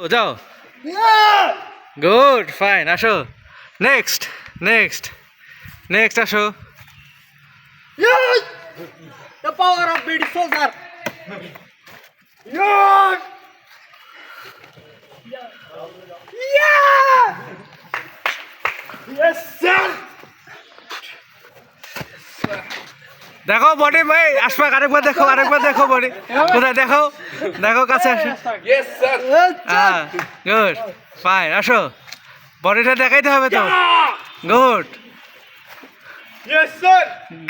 ও, যাও good fine আসো next next next আসো The power of British soldier. Yes, sir. দেখো বডি ভাই আশফাক আরেকবার দেখো আরেকবার দেখো বডি। কোথায় দেখো? দেখো কাছে আসো। হ্যাঁ গুড ফাইন আসো। বডিটা দেখাইতে হবে তো। গুড।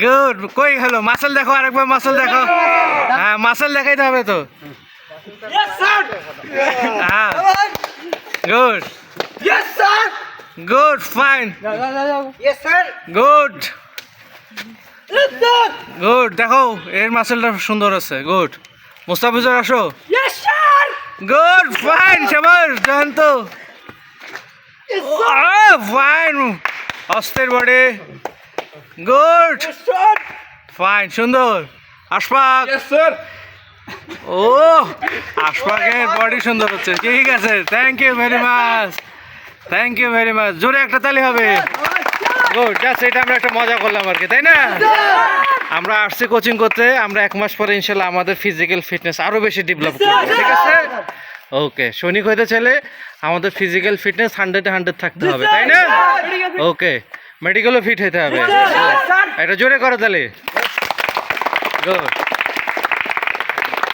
গুড কই হলো মাসেল দেখো আরেকবার মাসেল দেখো। হ্যাঁ মাসেল দেখাইতে হবে তো। হ্যাঁ good. Good fine. Good. Good দেখো এর মাসেলটা সুন্দর আছে গুড মুস্তাফিজুর আসো. গুড ফাইন সবার জয়ন্ত ফাইন অস্থির বডি গুড ফাইন সুন্দর। আশফাক. ও আশফাকের বডি সুন্দর হচ্ছে। ঠিক আছে thank you very much thank you very much জোরে একটা তালি হবে। গুড জাস্ট এটা আমরা একটা মজা করলাম আর কি তাই না? আমরা আসছি কোচিং করতে আমরা এক মাস পরে ইনশাল্লাহ আমাদের ফিজিক্যাল ফিটনেস আরও বেশি ডেভেলপ করব ঠিক আছে? ওকে সৈনিক হইতে চাইলে আমাদের ফিজিক্যাল ফিটনেস হান্ড্রেডে হান্ড্রেড থাকতে হবে তাই না? ওকে মেডিকেলও ফিট হতে হবে। এটা জোরে করো তাহলে।